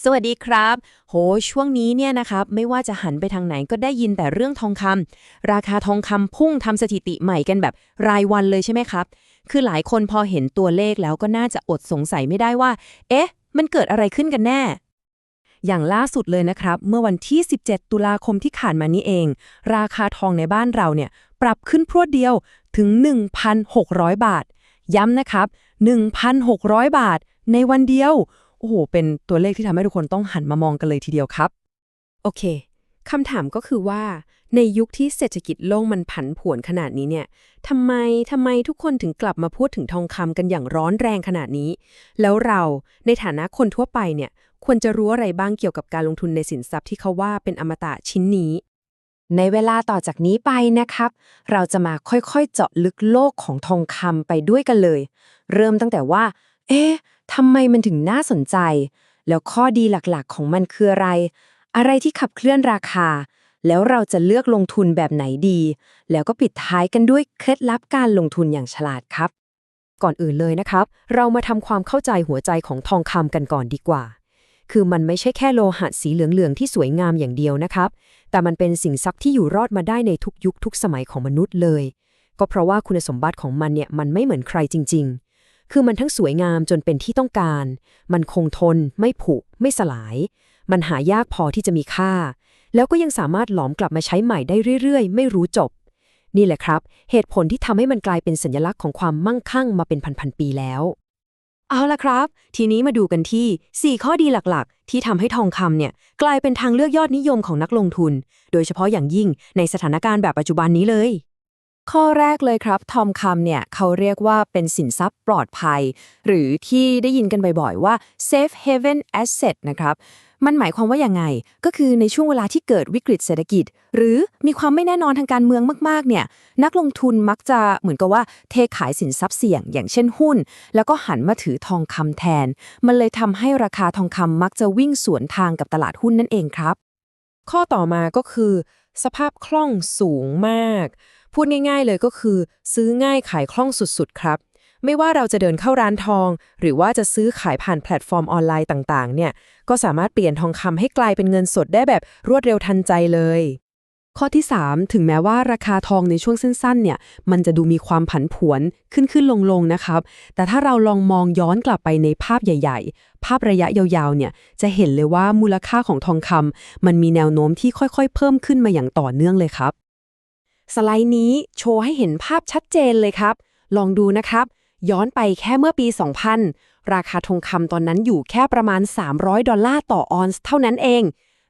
สวัสดีครับ โห ช่วงนี้เนี่ยนะครับไม่ว่าจะหันไปทางไหนก็ได้ยินแต่เรื่องทองคำราคาทองคำพุ่งทำสถิติใหม่กันแบบรายวันเลยใช่ไหมครับ คือหลายคนพอเห็นตัวเลขแล้วก็น่าจะอดสงสัยไม่ได้ว่า เอ๊ะ มันเกิดอะไรขึ้นกันแน่ อย่างล่าสุดเลยนะครับ เมื่อวันที่ 17 ตุลาคมที่ผ่านมานี้เอง ราคาทองในบ้านเราเนี่ยปรับขึ้นพรวดเดียวถึง 1,600 บาท ย้ำนะครับ 1,600 บาท ในวันเดียว โอ้โห เป็นตัวเลขที่ทำให้ทุกคนต้องหันมามองกันเลยทีเดียวครับ โอเคคำถามก็คือว่า ในยุคที่เศรษฐกิจโลกมันผันผวนขนาดนี้เนี่ยทำไมทำไมทุกคนถึงกลับมาพูดถึงทองคำกันอย่างร้อนแรงขนาดนี้ แล้วเราในฐานะคนทั่วไปเนี่ย ควรจะรู้อะไรบ้างเกี่ยวกับการลงทุนในสินทรัพย์ที่เขาว่าเป็นอมตะชิ้นนี้ ในเวลาต่อจากนี้ไปนะครับ เราจะมาค่อยๆเจาะลึกโลกของทองคำไปด้วยกันเลย เริ่มตั้งแต่ว่า เอ๊ะ ทำไมมันถึงน่าสนใจ แล้วข้อดีหลักๆ ของมันคืออะไร อะไรที่ขับเคลื่อนราคา แล้วเราจะเลือกลงทุนแบบไหนดี แล้วก็ปิดท้ายกันด้วยเคล็ดลับการลงทุนอย่างฉลาดครับ ก่อนอื่นเลยนะครับ เรามาทำความเข้าใจหัวใจของทองคำกันก่อนดีกว่า คือมันไม่ใช่แค่โลหะสีเหลืองๆที่สวยงามอย่างเดียวนะครับ แต่มันเป็นสิ่งทรัพย์ที่อยู่รอดมาได้ในทุกยุคทุกสมัยของมนุษย์เลย ก็เพราะว่าคุณสมบัติของมันเนี่ยมันไม่เหมือนใครจริง ๆ คือมันทั้งสวยงามจนเป็นที่ต้องการ มันคงทน ไม่ผุ ไม่สลาย มันหายากพอที่จะมีค่า แล้วก็ยังสามารถหลอมกลับมาใช้ใหม่ได้เรื่อยๆ ไม่รู้จบ นี่แหละครับ เหตุผลที่ทำให้มันกลายเป็นสัญลักษณ์ของความมั่งคั่งมาเป็นพันๆปีแล้ว เอาละครับ ทีนี้มาดูกันที่ 4 ข้อดีหลักๆ ที่ทำให้ทองคำเนี่ยกลายเป็นทางเลือกยอดนิยมของนักลงทุน โดยเฉพาะอย่างยิ่งในสถานการณ์แบบปัจจุบันนี้เลย ข้อแรกเลยครับ ทองคำเนี่ยเขาเรียกว่าเป็นสินทรัพย์ปลอดภัย หรือที่ได้ยินกันบ่อยๆ ว่า safe haven asset นะครับ มันหมายความว่าอยังไง ก็คือในช่วงเวลาที่เกิดวิกฤตเศรษฐกิจ หรือมีความไม่แน่นอนทางการเมืองมากๆ เนี่ย นักลงทุนมักจะเหมือนกับว่าเทขายสินทรัพย์เสี่ยง อย่างเช่นหุ้น แล้วก็หันมาถือทองคำแทน มันเลยทำให้ราคาทองคำมักจะวิ่งสวนทางกับตลาดหุ้นนั่นเองครับ ข้อต่อมาก็คือ สภาพคล่องสูงมาก พูดง่าย ๆ เลยก็คือ ซื้อง่ายขายคล่องสุดๆ ครับ ไม่ว่าเราจะเดินเข้าร้านทอง หรือว่าจะซื้อขายผ่านแพลตฟอร์มออนไลน์ต่างๆ เนี่ย ก็สามารถเปลี่ยนทองคำให้กลายเป็นเงินสดได้แบบรวดเร็วทันใจเลย ข้อที่ 3 ถึงแม้ว่าราคาทองในช่วงสั้นๆ เนี่ย มันจะดูมีความผันผวนขึ้นขึ้นลงลงๆนะครับ แต่ถ้าเราลองมองย้อนกลับไปในภาพใหญ่ ๆ ภาพระยะยาวๆ เนี่ย จะเห็นเลยว่ามูลค่าของทองคำมันมีแนวโน้มที่ค่อยๆ เพิ่มขึ้นมาอย่างต่อเนื่องเลยครับ สไลด์นี้โชว์ให้เห็นภาพชัดเจนเลยครับ ลองดูนะครับ ย้อนไปแค่เมื่อปี 2000 ราคาทองคำตอนนั้นอยู่แค่ประมาณ 300 ดอลลาร์ต่อออนซ์เท่านั้นเอง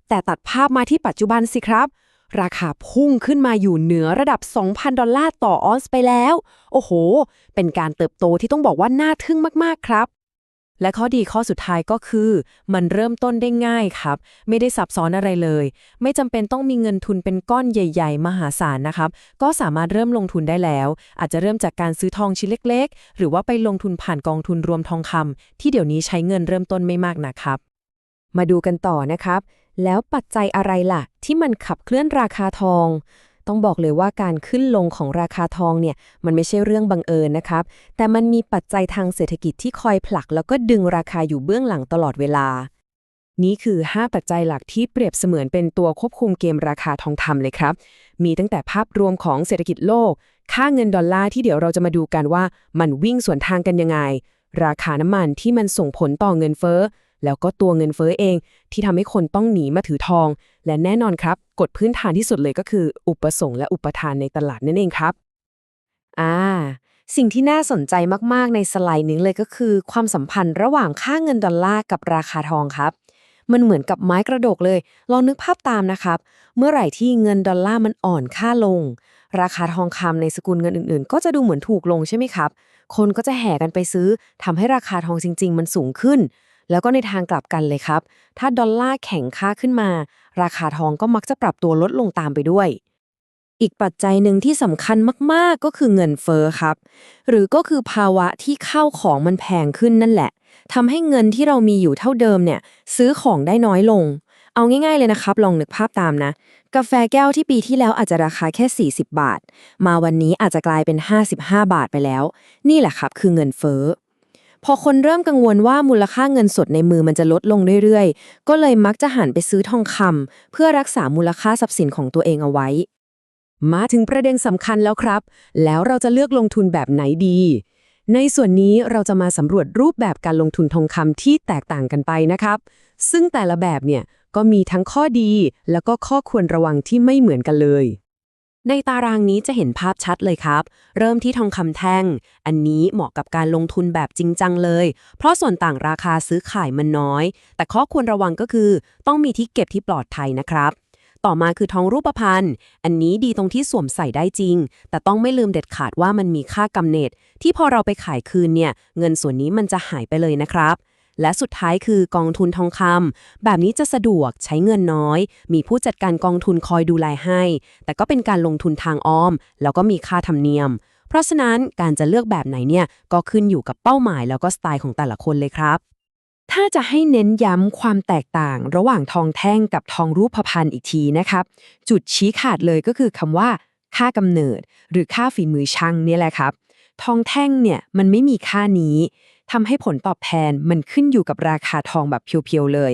แต่ตัดภาพมาที่ปัจจุบันสิครับ ราคาพุ่งขึ้นมาอยู่เหนือระดับ 2,000 ดอลลาร์ต่อออนซ์ไปแล้ว โอ้โห เป็นการเติบโตที่ต้องบอกว่าน่าทึ่งมากๆครับ และข้อดีข้อสุดท้ายก็คือ มันเริ่มต้นได้ง่ายครับ ไม่ได้ซับซ้อนอะไรเลย ไม่จำเป็นต้องมีเงินทุนเป็นก้อนใหญ่ ๆ มหาศาลนะครับ ก็สามารถเริ่มลงทุนได้แล้ว อาจจะเริ่มจากการซื้อทองชิ้นเล็ก ๆ หรือว่าไปลงทุนผ่านกองทุนรวมทองคำที่เดี๋ยวนี้ใช้เงินเริ่มต้นไม่มากนะครับ มาดูกันต่อนะครับ แล้วปัจจัยอะไรล่ะ ที่มันขับเคลื่อนราคาทอง ต้องบอกเลยว่าการขึ้นลงของราคาทองเนี่ยมันไม่ใช่เรื่องบังเอิญนะครับ แต่มันมีปัจจัยทางเศรษฐกิจที่คอยผลัก แล้วก็ดึงราคาอยู่เบื้องหลังตลอดเวลา นี่คือ 5 ปัจจัยหลักที่เปรียบเสมือนเป็นตัวควบคุมเกมราคาทองคำเลยครับ มีตั้งแต่ภาพรวมของเศรษฐกิจโลก ค่าเงินดอลลาร์ที่เดี๋ยวเราจะมาดูกันว่ามันวิ่งสวนทางกันยังไง ราคาน้ำมันที่มันส่งผลต่อเงินเฟ้อ แล้วก็ตัวเงินเฟ้อเอง ที่ทำให้คนต้องหนีมาถือทอง และแน่นอนครับกฎพื้นฐานที่สุดเลยก็คือ อุปสงค์และอุปทานในตลาดนั่นเองครับอ่าสิ่งที่น่าสนใจมาก ๆ ในสไลด์นี้เลยก็คือ ความสัมพันธ์ระหว่างค่าเงินดอลลาร์กับราคาทองครับ มันเหมือนกับไม้กระดกเลย ลองนึกภาพตามนะครับ เมื่อไหร่ที่เงินดอลลาร์มันอ่อนค่าลง ราคาทองคำในสกุลเงินอื่น ๆ ก็จะดูเหมือนถูกลงใช่ไหมครับ คนก็จะแห่กันไปซื้อทำให้ราคาทองจริง ๆ มันสูงขึ้น แล้วก็ในทางกลับกันเลยครับ ถ้าดอลลาร์แข็งค่าขึ้นมา ราคาทองก็มักจะปรับตัวลดลงตามไปด้วย อีกปัจจัยหนึ่งที่สำคัญมากๆก็คือเงินเฟ้อครับ หรือก็คือภาวะที่ข้าวของมันแพงขึ้นนั่นแหละทำให้เงินที่เรามีอยู่เท่าเดิมเนี่ย ซื้อของได้น้อยลง เอาง่ายๆเลยนะครับ ลองนึกภาพตามนะ กาแฟแก้วที่ปีที่แล้วอาจจะราคาแค่ 40 บาท มาวันนี้อาจจะกลายเป็น 55 บาทไปแล้ว นี่แหละครับ คือเงินเฟ้อ พอคนเริ่มกังวลว่ามูลค่าเงินสดในมือมันจะลดลงเรื่อยๆ ก็เลยมักจะหันไปซื้อทองคำเพื่อรักษามูลค่าทรัพย์สินของตัวเองเอาไว้ มาถึงประเด็นสำคัญแล้วครับ แล้วเราจะเลือกลงทุนแบบไหนดี ในส่วนนี้เราจะมาสำรวจรูปแบบการลงทุนทองคำที่แตกต่างกันไปนะครับ ซึ่งแต่ละแบบเนี่ยก็มีทั้งข้อดีแล้วก็ข้อควรระวังที่ไม่เหมือนกันเลย ในตารางนี้จะเห็นภาพชัดเลยครับ เริ่มที่ทองคำแท่ง อันนี้เหมาะกับการลงทุนแบบจริงจังเลย เพราะส่วนต่างราคาซื้อขายมันน้อย แต่ข้อควรระวังก็คือ ต้องมีที่เก็บที่ปลอดภัยนะครับ ต่อมาคือทองรูปพรรณอันนี้ดีตรงที่สวมใส่ได้จริง แต่ต้องไม่ลืมเด็ดขาดว่ามันมีค่ากำเนิดที่พอเราไปขายคืนเนี่ย เงินส่วนนี้มันจะหายไปเลยนะครับ และสุดท้ายคือกองทุนทองคำแบบนี้จะสะดวกใช้เงินน้อย มีผู้จัดการกองทุนคอยดูแลให้ แต่ก็เป็นการลงทุนทางอ้อม แล้วก็มีค่าธรรมเนียม เพราะฉะนั้นการจะเลือกแบบไหนเนี่ยก็ขึ้นอยู่กับเป้าหมายแล้วก็สไตล์ของแต่ละคนเลยครับถ้าจะให้เน้นย้ำความแตกต่างระหว่างทองแท่งกับทองรูปพรรณอีกทีนะครับ จุดชี้ขาดเลยก็คือคำว่า ค่ากำเนิด หรือค่าฝีมือช่างนี่แหละครับ ทองแท่งเนี่ยมันไม่มีค่านี้ ทำให้ผลตอบแทนมันขึ้นอยู่กับราคาทองแบบเพียวๆเลย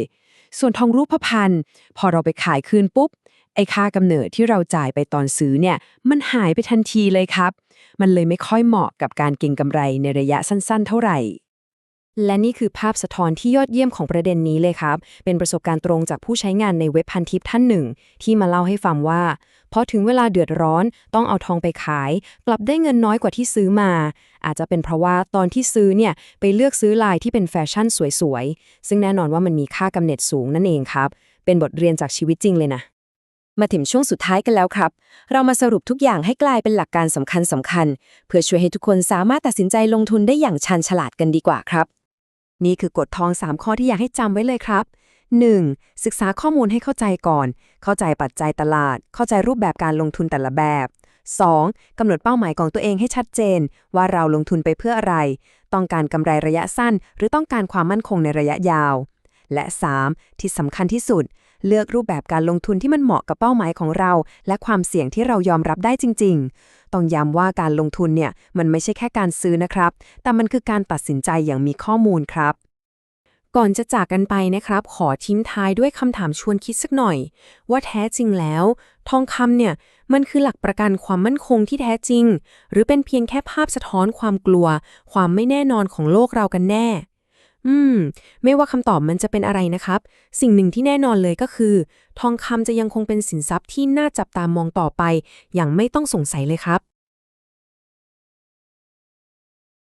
ส่วนทองรูปพรรณพอเราไปขายคืนปุ๊บ ไอ้ค่ากำเนิดที่เราจ่ายไปตอนซื้อเนี่ย มันหายไปทันทีเลยครับ มันเลยไม่ค่อยเหมาะกับการเก็งกำไรในระยะสั้นๆ เท่าไหร่ และนี่คือภาพสะท้อนที่ยอดเยี่ยมของประเด็นนี้เลยครับ เป็นประสบการณ์ตรงจากผู้ใช้งานในเว็บพันทิปท่านหนึ่ง ที่มาเล่าให้ฟังว่าพอถึงเวลาเดือดร้อนต้องเอาทองไปขาย กลับได้เงินน้อยกว่าที่ซื้อมา อาจจะเป็นเพราะว่าตอนที่ซื้อเนี่ย ไปเลือกซื้อลายที่เป็นแฟชั่นสวยๆ ซึ่งแน่นอนว่ามันมีค่ากำเนิดสูงนั่นเองครับ เป็นบทเรียนจากชีวิตจริงเลยนะมาถึงช่วงสุดท้ายกันแล้วครับ เรามาสรุปทุกอย่างให้กลายเป็นหลักการสำคัญสำคัญๆเพื่อช่วยให้ทุกคนสามารถตัดสินใจลงทุนได้อย่างชันฉลาดกันดีกว่าครับ นี่คือกฎทอง 3 ข้อที่อยากให้จำไว้เลยครับ 1. ศึกษาข้อมูลให้เข้าใจก่อน เข้าใจปัจจัยตลาด เข้าใจรูปแบบการลงทุนแต่ละแบบ 2. กำหนดเป้าหมายของตัวเองให้ชัดเจน ว่าเราลงทุนไปเพื่ออะไร ต้องการกำไรระยะสั้น หรือต้องการความมั่นคงในระยะยาว และ 3. ที่สำคัญที่สุด เลือกรูปแบบการลงทุนที่มันเหมาะกับเป้าหมายของเรา และความเสี่ยงที่เรายอมรับได้จริง ๆ ต้องย้ำว่าการลงทุนเนี่ยมันไม่ใช่แค่การซื้อนะครับ แต่มันคือการตัดสินใจอย่างมีข้อมูลครับก่อนจะจากกันไปนะครับ ขอทิ้งท้ายด้วยคำถามชวนคิดสักหน่อย ว่าแท้จริงแล้ว ทองคำเนี่ย มันคือหลักประกันความมั่นคงที่แท้จริง หรือเป็นเพียงแค่ภาพสะท้อนความกลัว ความไม่แน่นอนของโลกเรากันแน่ อืม ไม่ว่าคำตอบมันจะเป็นอะไรนะครับ สิ่งหนึ่งที่แน่นอนเลยก็คือ ทองคำจะยังคงเป็นสินทรัพย์ที่น่าจับตามองต่อไป อย่างไม่ต้องสงสัยเลยครับ